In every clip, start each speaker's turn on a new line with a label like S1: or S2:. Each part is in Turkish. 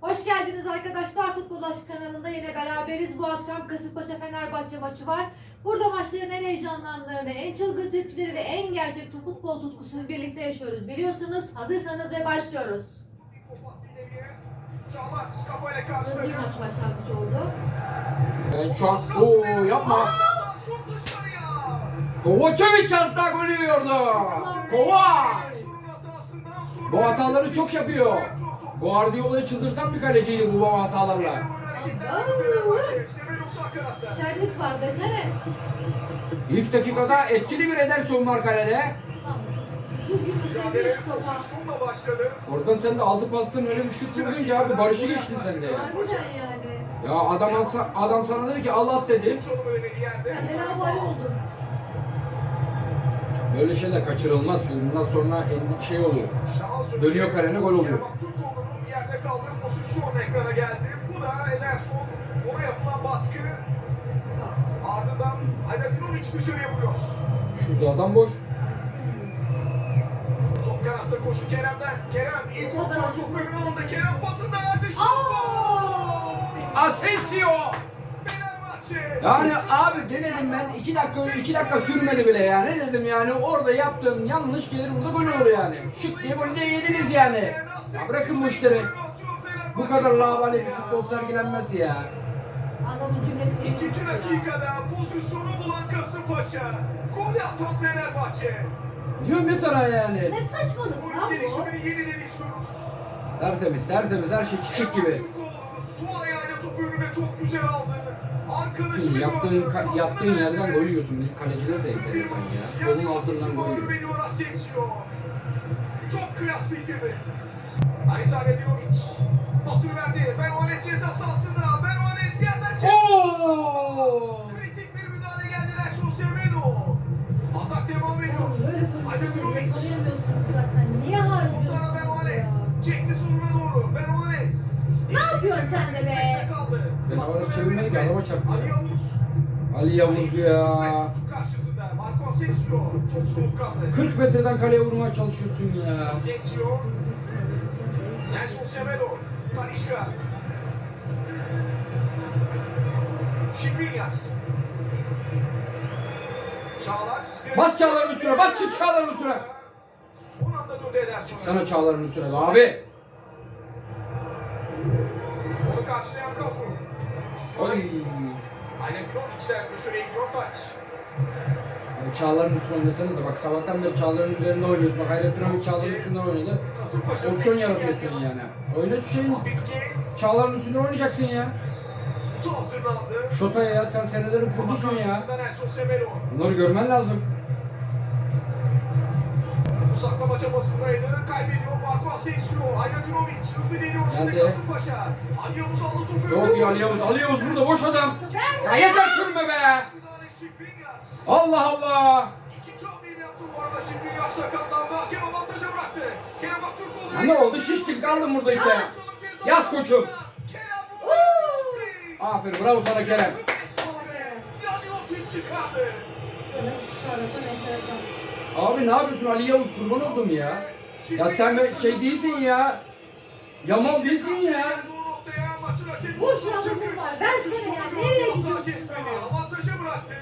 S1: Hoş geldiniz arkadaşlar. Futbol Aşk kanalında yine beraberiz. Bu akşam Kasımpaşa Fenerbahçe maçı var. Burada maçların en heyecanlanlarını, en çılgın tepkileri ve en gerçek futbol tutkusunu birlikte yaşıyoruz. Biliyorsunuz. Hazırsanız ve başlıyoruz.
S2: Çağlar kafayla karşıladı.
S1: maç başlangıç oldu.
S3: Ben şu an... Oo yapma. Kovacevic az daha gol yiyordu. Kova. Bu hataları çok yapıyor. Guardiola'yı çıldırtan bir kaleciydi bu hatalarla.
S1: Şenlik var desene.
S3: İlk dakikada etkili bir Ederson var kalede. Oradan sen de aldık bastın öyle bir şut vurdun ki abi barışı geçtin sen de. ya. Ya adam, alsa- adam sana dedi ki al at dedi. Böyle şeyler kaçırılmaz çünkü bundan sonra şey oluyor. Dönüyor kalene, gol oluyor.
S2: Yerde kaldığı pozisyon ekrana geldi. Bu da Ederson. Ona yapılan baskı. Ardından Aydacinovic dışarıya vuruyor.
S3: Şurada adam boş.
S2: Son kanatta koşu Kerem'den. Kerem ilk kontrol önüne aldı. Kerem pasında gol!
S3: Asensio. Yani abi denedim ben iki dakika iki dakika sürmedi bile ya. Ne dedim yani orada yaptığım yanlış gelir burada gol olur yani. Şık diye golü de yediniz yani. Ya bırakın bu işleri. Bu kadar lavali bir futbol sergilenmez ya.
S1: Adamın cümlesi.
S2: İkinci dakikada pozisyonu bulan Kasımpaşa. Gol yaptan Fenerbahçe.
S3: Diyorum ya sana yani.
S1: Ne saçmalık lan
S2: Golün
S1: bu?
S2: gelişimini yeniden izliyoruz.
S3: Tertemiz tertemiz her şey çiçek gibi.
S2: Su ayağıyla topu önüne çok güzel aldı. Arkadaşını
S3: Yaptığın,
S2: gördü.
S3: ka-
S2: pasını
S3: yaptığın yerden
S2: verdi.
S3: gol yiyorsun. Bizim kaleciler de enteresan ya. Kolun altından gol yiyor.
S2: Çok kıyas bitirdi. Aris Aletinovic. Pasını verdi. Ben Ones ceza sahasında. Ben Ones yerden çekti.
S3: Oo!
S2: Kritik bir müdahale geldi Nelson Semedo. Atak devam ediyor.
S1: Zaten. Niye harcıyorsunuz?
S2: Kurtaran Ben
S1: ya?
S2: Ones. Çekti sonuna doğru. Ben Ones.
S1: Ne yapıyorsun sen de be?
S2: Kaldı.
S3: Ben
S2: Pasını
S3: Ones
S2: vermedi
S3: çevirmedi ki,
S2: Fred.
S3: araba çarptı.
S2: Ali Yavuz.
S3: Ali Yavuz ya.
S2: Karşısında Marco Asensio çok soğukkanlı.
S3: 40 metreden kaleye vurmaya çalışıyorsun ya.
S2: Asensio, Nelson Semedo, Talişka. Şikrinyar. Çağlar.
S3: Bas Çağlar'ın üstüne, bas çık Çağlar'ın üstüne.
S2: Son anda döndü Ederson.
S3: Sana Çağlar'ın üstüne abi.
S2: Onu karşılayan Kafu. İsmail.
S3: Oy.
S2: Aynetovic'den köşeye gidiyor taç.
S3: Abi Çağlar'ın üstüne oynasanıza bak sabahtan beri Çağlar'ın üzerinde oynuyoruz. Bak Hayrettin abi Çağlar'ın üstünden oynadı. Pozisyon yaratıyorsun yani. Oyna şu şeyin. Çağlar'ın üstünden oynayacaksın ya. Şota'ya ya sen senelerin
S2: Ama
S3: kurdusun ya. Bunları görmen lazım.
S2: Saklama çabasındaydı. Kaybediyor Marco Asensio. Aydacinovic hızlı geliyor şimdi? Kasımpaşa. Ali Yavuz aldı topu.
S3: Yok ya Ali Yavuz. Ali Yavuz burada boş adam. Ya yeter sürme be. Allah Allah.
S2: İkinci hamleyi de yaptı bu arada Şikrinyar sakatlandı. Hakem avantaja bıraktı. Kerem Aktürkoğlu.
S3: Ya ne oldu? Şiştin kaldın burada işte. Yaz koçum. Aferin bravo sana Kerem.
S2: Çıkardı.
S1: Nasıl çıkardı? Enteresan.
S3: Abi ne yapıyorsun Ali Yavuz kurban oldum ya. Ya sen şey değilsin ya. Yamal değilsin ya.
S1: Boş adamı var. Versene ya. Nereye gidiyorsun daha?
S2: Avantaja bıraktı.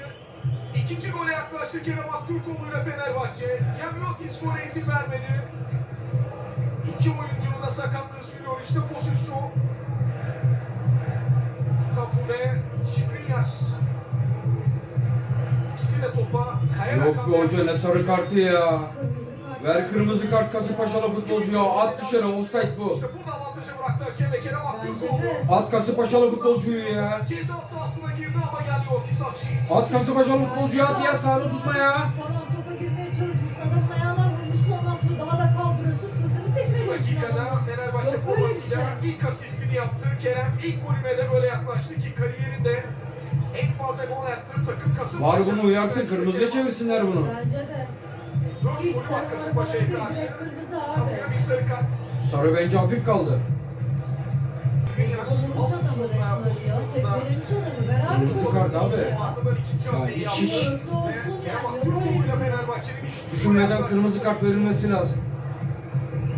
S2: İkinci gole yaklaştı Kerem Aktürkoğlu ile Fenerbahçe. Yamiotis gole izin vermedi. İki oyuncunun da sakatlığı sürüyor. İşte pozisyon. Kafure, Şikrinyar. İkisi de topa kayarak
S3: Yok be hoca ne sarı kartı ya. Ver kırmızı kart Kasımpaşalı futbolcuya. At dışarı offside bu.
S2: İşte burada avantaja bıraktı hakem ve Kerem Aktürkoğlu.
S3: At Kasımpaşalı futbolcuyu ya.
S2: Ceza sahasına girdi ama geldi Otis Akşin.
S3: At Kasımpaşalı futbolcuyu at ya sağda tutma ya.
S1: Tamam topa girmeye çalışmışsın. Adamın ayağına vurmuşsun. Ondan sonra daha da kaldırıyorsun. Sırtını tekmeliyorsun
S2: dakikada. Fenerbahçe formasıyla ilk asistini yaptı. Kerem ilk golüne de böyle yaklaştı ki kariyerinde en fazla gol attığı takım Kasımpaşa.
S3: Var bunu uyarsın kırmızıya çevirsinler bunu.
S1: Bence de. İlk sarı değil, direkt kırmızı abi.
S3: Bence hafif kaldı.
S1: Vurmuş adamı resmen ya.
S2: pozisyonda.
S1: Tekmelemiş adamı. Ver abi. Ya.
S3: Hiç- hiç-
S1: Olursa olsun yani. Böyle.
S3: Düşünmeden kırmızı kart verilmesi lazım.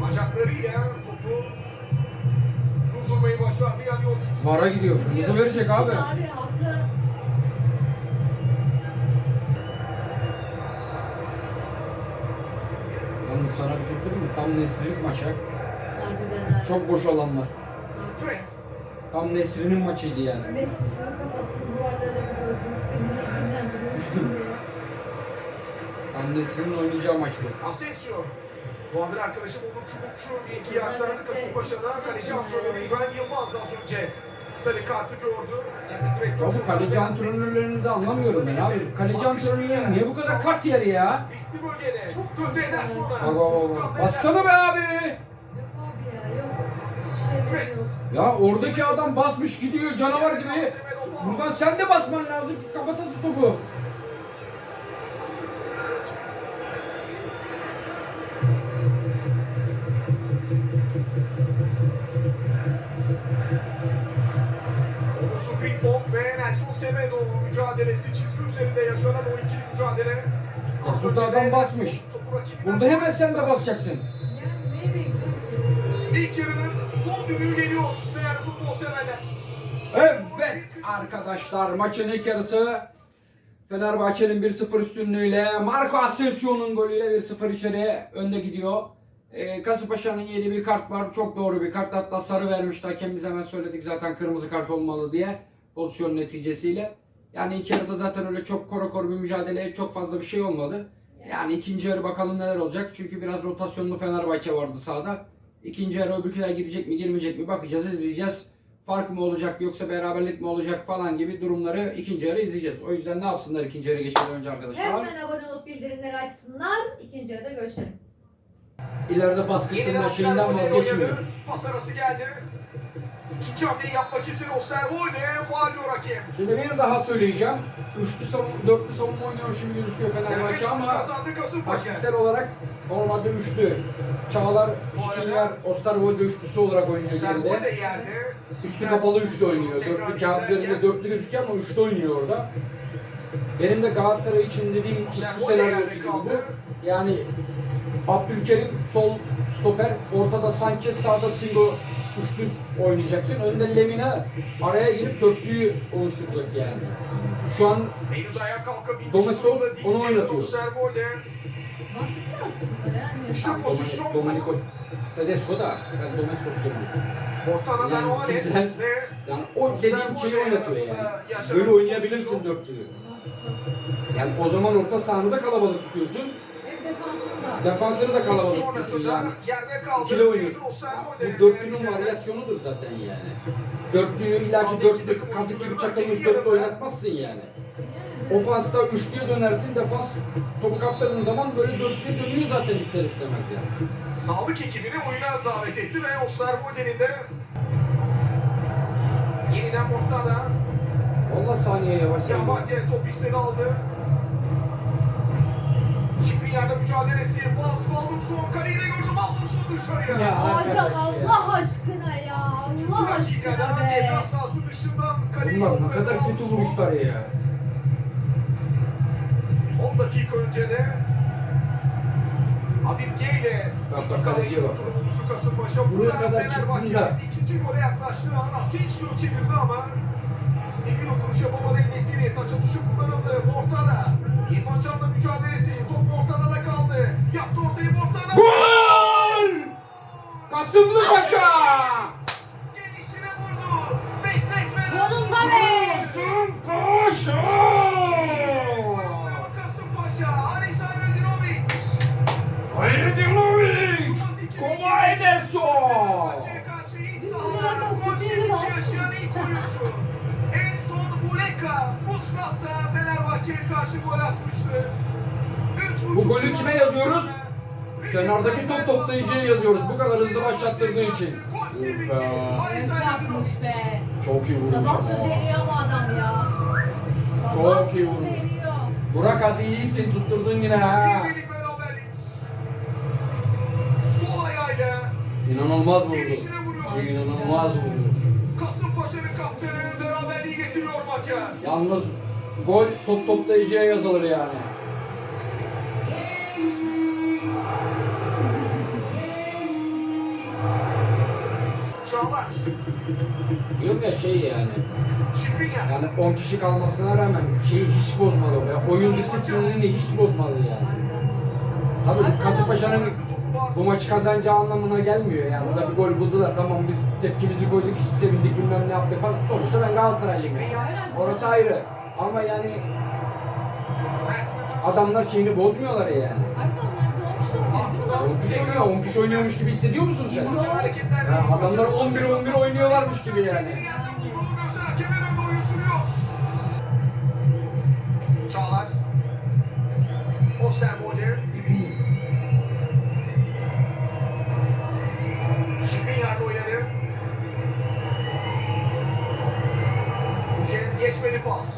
S2: Bacaklarıyla topu durdurmayı başardı Yanyotis.
S3: Vara gidiyor. Kırmızı verecek abi.
S1: Abi haklı.
S3: Yalnız sana bir şey söyleyeyim mi? Tam Nesri'nin maçı.
S1: Harbiden ha.
S3: Çok boş alanlar. Tam Nesri'nin maçıydı yani.
S1: Messi şimdi kafasını duvarlara vuruyor. Dur beni iyi dinlendiriyorsun diye.
S3: Tam Nesri'nin oynayacağı maçtı.
S2: Asensio. Muhabir arkadaşım Onur Çubukçu bilgiyi aktardı Kasımpaşa'da. Kaleci antrenörü İbrahim Yılmaz az önce sarı kartı gördü.
S3: Ya bu kaleci antrenörlerini de anlamıyorum ben abi. Kaleci antrenörleri niye bu kadar kart yer ya?
S2: Riskli bölgede. Döndü eder sonra.
S3: Bassana be abi.
S1: Ya
S3: oradaki adam basmış gidiyor canavar gibi. Buradan sen de basman lazım ki kapatasın topu.
S2: Nelson Semedo mücadelesi çizgi üzerinde yaşanan o ikili mücadele. Az önce
S3: adam basmış. Burada hemen sen de basacaksın.
S2: İlk yarının son düdüğü geliyor değerli futbol severler.
S3: Evet arkadaşlar maçın ilk yarısı Fenerbahçe'nin 1-0 üstünlüğüyle Marco Asensio'nun golüyle 1-0 içeri önde gidiyor. Ee, Kasımpaşa'nın yediği bir kart var. Çok doğru bir kart. Hatta sarı vermişti. Hakem biz hemen söyledik zaten kırmızı kart olmalı diye. Pozisyon neticesiyle. Yani ilk yarıda zaten öyle çok kora kor bir mücadeleye çok fazla bir şey olmadı. Yani ikinci yarı bakalım neler olacak. Çünkü biraz rotasyonlu Fenerbahçe vardı sahada. İkinci yarı öbürküler girecek mi girmeyecek mi bakacağız izleyeceğiz. Fark mı olacak yoksa beraberlik mi olacak falan gibi durumları ikinci yarı izleyeceğiz. O yüzden ne yapsınlar ikinci yarı geçmeden önce arkadaşlar?
S1: Hemen abone olup bildirimleri açsınlar. İkinci yarıda görüşelim.
S3: İleride baskısından şeyinden vazgeçmiyor.
S2: Pas arası geldi. İkinci hamleyi yapmak isteyen Osterwolde faal diyor hakem.
S3: Şimdi bir daha söyleyeceğim. Üçlü savun, dörtlü savunma oynuyormuş gibi gözüküyor Fenerbahçe ama
S2: kazandı Kasımpaşa.
S3: taktiksel olarak normalde üçlü. Çağlar, Şikiller, Osterwolde üçlüsü olarak oynuyor
S2: Osterwolde
S3: geride.
S2: yerde.
S3: Üstü kapalı üçlü oynuyor. Dörtlü kağıt üzerinde dörtlü gözüküyor ama üçlü oynuyor orada. Benim de Galatasaray için dediğim üçlü
S2: Osterwolde
S3: senaryosu
S2: yerde
S3: gibi bu. Yani Abdülkerim sol stoper, ortada Sanchez, sağda Singo üçlü oynayacaksın. Önde Lemina araya girip dörtlüyü oluşturacak yani. Şu an Domestos onu oynatıyor.
S1: Mantıklı aslında yani.
S2: İşte pozisyon
S3: Domenico, Tedesco da ben Domestos diyorum.
S2: Ortada
S3: Yani güzel.
S2: ve
S3: Yani o dediğim şeyi oynatıyor yani. Böyle oynayabilirsin dörtlüyü. Yani o zaman orta sahanı da kalabalık tutuyorsun. Defansını da kalabalık tutuyorsun yani. İkili oynuyor. Bu dörtlünün varyasyonu zaten yani. Dörtlüyü illaki dörtlü kazık gibi çakılmış dörtlü oynatmazsın yani. Ofansta üçlüye dönersin, defans topu kaptırdığın zaman böyle dörtlüye dönüyor zaten ister istemez yani.
S2: Sağlık ekibini oyuna davet etti ve Osterwolde'nin de yeniden Montana
S3: Valla saniye yavaş saniye.
S2: Yabate top istedi aldı. Şimdi yerde mücadelesi. Bas Baldursson kaleyi de gördü. Baldursson dışarıya.
S3: Ya. Ya.
S1: Allah aşkına ya. Allah aşkına
S2: ceza
S1: be.
S2: sahası dışından kaleyi
S3: Bunlar ne kadar kötü vuruşlar ya.
S2: 10 dakika önce de Habib G ile
S3: bak.
S2: tuttu buluşu Kasımpaşa.
S3: Buraya
S2: Burada
S3: kadar çıktın
S2: Fenerbahçe'nin
S3: da.
S2: ikinci gole yaklaştığı an Asensio çevirdi ama istediği dokunuş yapamadı Enesiri. Taç atışı kullanıldı. Mortada. İrfan Can'la mücadelesi. Top Mortada'da kaldı. Yaptı ortayı Mortada.
S3: Gol! Kasımlı Paşa!
S2: Gelişine vurdu. Bekletmeden
S1: Sonunda be!
S3: Kasım Paşa!
S2: Muleka Mustafa Fenerbahçe'ye karşı gol atmıştı.
S3: Bu golü kime yazıyoruz? Kenardaki top toplayıcıya yazıyoruz. Bu kadar hızlı başlattırdığı için. Be.
S1: Yapmış be.
S3: Çok iyi vurmuş
S1: Sabahtır
S3: ama.
S1: deniyor ama adam ya.
S3: Çok iyi vurmuş. Burak hadi iyisin tutturdun yine ha.
S2: Birlik beraberlik. Sol ayağıyla
S3: İnanılmaz vurdu.
S2: vuruyor.
S3: İnanılmaz vurdu.
S2: Kasımpaşa'nın kaptanı maça.
S3: Yalnız gol top toplayıcıya yazılır yani.
S2: Çağlar.
S3: Diyorum ya şey yani. Yani 10 kişi kalmasına rağmen şeyi hiç bozmadı. Ya, oyun disiplinini hiç bozmadı yani. Tabii Kasımpaşa'nın bu maçı kazanacağı anlamına gelmiyor yani. Burada bir gol buldular. Tamam biz tepkimizi koyduk, işte sevindik bilmem ne yaptık falan. Sonuçta ben Galatasaraylıyım. Orası ayrı. Ama yani adamlar şeyini bozmuyorlar yani. 10 kişi oynuyor, 10 kişi oynuyormuş gibi hissediyor musun sen? Ya adamlar 11-11 oynuyorlarmış gibi yani.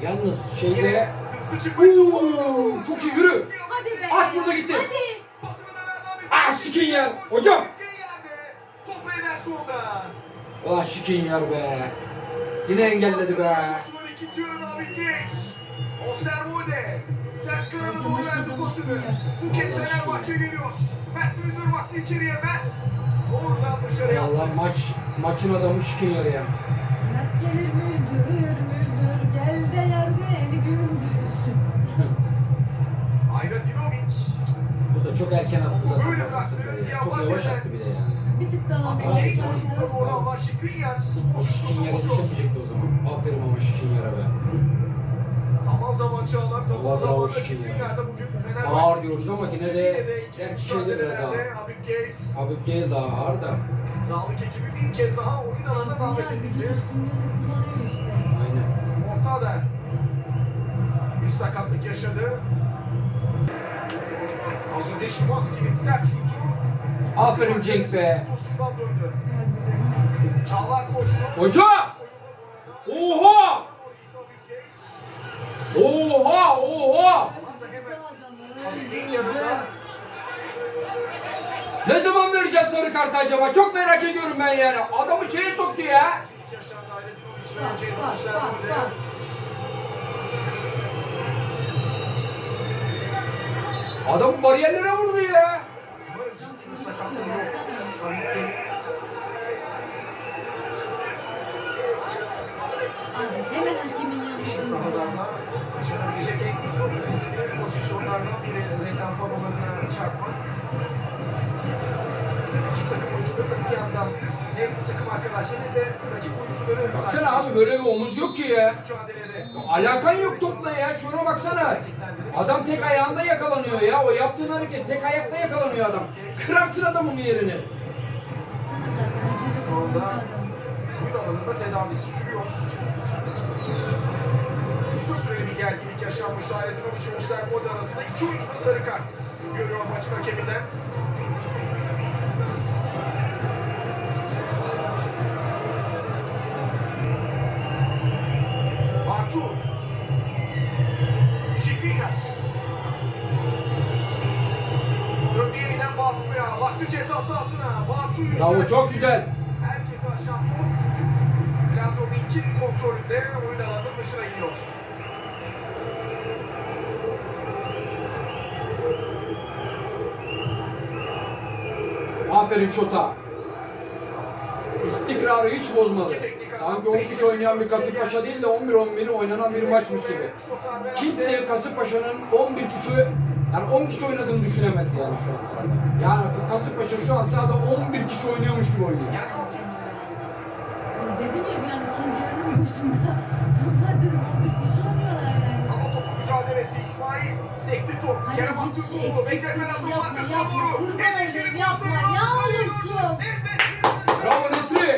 S3: Yalnız şeyde Uuu, çok iyi, yürü.
S1: Hadi be.
S3: At burada gitti.
S1: Hadi.
S3: Ah, Şikrinyar. Hocam.
S2: Şikrinyar'de. Top Ederson'da.
S3: Ulan şikin yer be. Yine engelledi be.
S2: İkinci yarı David Genç. Osterwolde. Ters kanada doğru verdi pasını. Bu kez
S3: Allah
S2: Fenerbahçe geliyor. Mert Müldür baktı içeriye. Mert. Doğrudan dışarıya
S3: Allah
S2: attı.
S3: maç maçın adamı şikin yer ya.
S1: Mert gelir müldür
S3: çok erken attı zaten.
S2: Böyle.
S3: Çok yavaş attı bir de yani.
S1: Bir tık daha
S2: Abi
S1: fazla.
S2: genç koşuda doğru ama Şikrinyar.
S3: O
S2: bozuyor.
S3: düşemeyecekti o zaman. Aferin ama şikin yere be.
S2: Zaman zaman Çağlar, zaman
S3: Allah
S2: zaman
S3: bravo
S2: da
S3: Şikrinyar.
S2: Şikrinyar'da bugün Fenerbahçe.
S3: Ağır diyoruz ama yine de gerçi şeyde biraz ağır.
S2: Habib Gey,
S3: Habib Gel daha ağır da.
S2: Sağlık ekibi bir kez daha oyun alanına davet edildi.
S1: kullanıyor işte.
S3: Aynen.
S2: Ortada bir sakatlık yaşadı.
S3: Aferin Cenk be. Hoca! Oha! Oha! Oha! Ne zaman vereceğiz sarı kartı acaba? Çok merak ediyorum ben yani. Adamı şeye soktu ya.
S1: Bak bak bak
S3: Adam bariyerlere vurdu ya.
S1: Abi hemen hakimin yanına.
S2: Sahalarda yaşanabilecek en riskli pozisyonlardan biri reklam panolarına çarpmak. İki takım oyuncuları da bir yandan hem takım arkadaşları de rakip oyuncuları
S3: Baksana abi böyle bir omuz yok ki ya. Alakan yok topla ya. Şuna baksana. Adam tek ayağında yakalanıyor ya. O yaptığın hareket tek ayakta yakalanıyor adam. Kırarsın adamın yerini.
S2: Şu anda- oyun alanında tedavisi sürüyor. Kısa süreli bir gerginlik yaşanmış Ayretinovic ve Osterwolde arasında iki oyuncu da sarı kart görüyor maçın hakeminden. Bartu'ya. Baktı ceza sahasına. Bartu
S3: Bravo çok güzel.
S2: Herkese aşağı top. Gladrovink'in kontrolünde oyun alanının dışına gidiyor.
S3: Aferin Şota. İstikrarı hiç bozmadı. Sanki 10 kişi oynayan bir Kasımpaşa değil de 11-11 oynanan bir maçmış gibi. Kimse Kasımpaşa'nın 11 kişi yani 10 kişi oynadığını düşünemez yani şu an sahada. Yani Kasımpaşa şu an sahada 11 kişi oynuyormuş gibi oynuyor.
S1: Dedim ya bir an ikinci yarının başında. Bunlar dedim 15 kişi oynuyorlar yani.
S2: Ama topu mücadelesi İsmail. Sekti top.
S1: Hani
S2: Kerem Aktürkoğlu.
S1: eksiklik
S2: Bekletmeden savunma
S1: yapma,
S2: arkasına
S1: yapma.
S2: doğru.
S1: Kurban olayım, yapma, ya olursun.
S2: En-Nesyri.
S3: Bravo Nesri.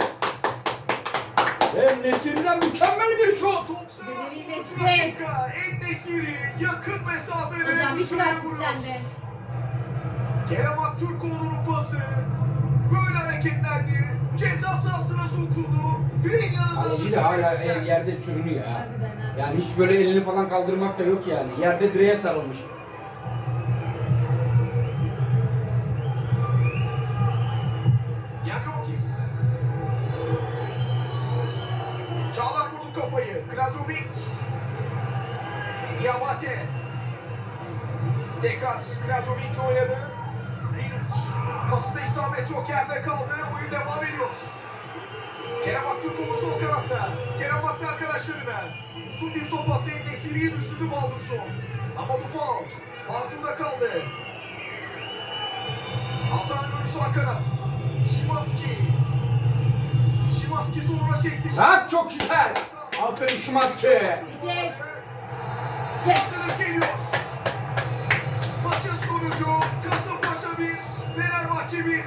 S3: Hem Nesri'den mükemmel bir şut.
S2: 96.
S1: Bedevi Nesri.
S2: dakika. En-Nesyri yakın mesafede
S1: Hocam bir
S2: dışarıya
S1: bıraktın
S2: vuruyor.
S1: sen de.
S2: Kerem Aktürkoğlu'nun pası. Böyle hareketlendi. Ceza sahasına sokuldu. Direğin yanından
S3: Kaleci de hala el yerde sürünüyor ha.
S1: Harbiden ha.
S3: Yani hiç böyle elini falan kaldırmak da yok yani. Yerde direğe sarılmış.
S2: Yok yerde kaldı. Oyun devam ediyor. Kerem Aktürkoğlu sol kanatta. Kerem baktı arkadaşlarına. Uzun bir top attı. Nesiri'yi düşürdü Baldurson. Ama bu faul. Altında kaldı. Antonio sağ kanat. Şimanski. Şimanski zoruna çekti.
S3: Ha çok güzel. Aferin Şimanski.
S2: Saldırı geliyor. Maçın sonucu Kasımpaşa 1, Fenerbahçe 1.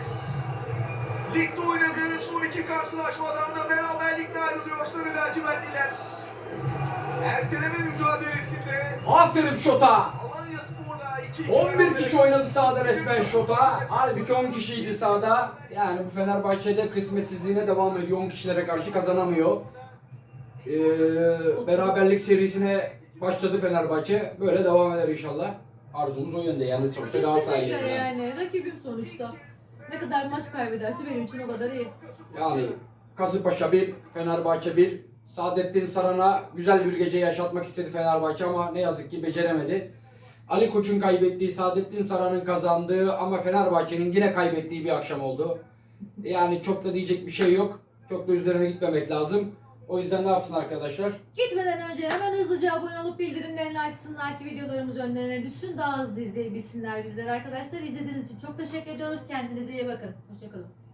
S2: Ligde oynadığı son iki karşılaşmadan da beraberlikle ayrılıyor Sarı Lacivertliler. Erteleme mücadelesinde
S3: Aferin Şota.
S2: Alanya Spor'la 2-2
S3: 11 kişi oynadı sahada resmen Şota. Halbuki 10 kişiydi sahada. Yani bu Fenerbahçe'de kısmetsizliğine devam ediyor. 10 kişilere karşı kazanamıyor. Ee, beraberlik serisine başladı Fenerbahçe. Böyle devam eder inşallah. Arzumuz o yönde yani sonuçta Galatasaray'ı
S1: Kesinlikle
S3: yani.
S1: yani. Rakibim sonuçta. Ne kadar maç kaybederse benim için o kadar iyi.
S3: yani Kasımpaşa 1, Fenerbahçe 1. Saadettin Saran'a güzel bir gece yaşatmak istedi Fenerbahçe ama ne yazık ki beceremedi. Ali Koç'un kaybettiği, Saadettin Saran'ın kazandığı ama Fenerbahçe'nin yine kaybettiği bir akşam oldu. Yani çok da diyecek bir şey yok. Çok da üzerine gitmemek lazım. O yüzden ne yapsın arkadaşlar?
S1: Gitmeden önce hemen hızlıca abone olup bildirimlerini açsınlar ki videolarımız önlerine düşsün. Daha hızlı izleyebilsinler bizleri arkadaşlar. İzlediğiniz için çok teşekkür ediyoruz. Kendinize iyi bakın. Hoşçakalın.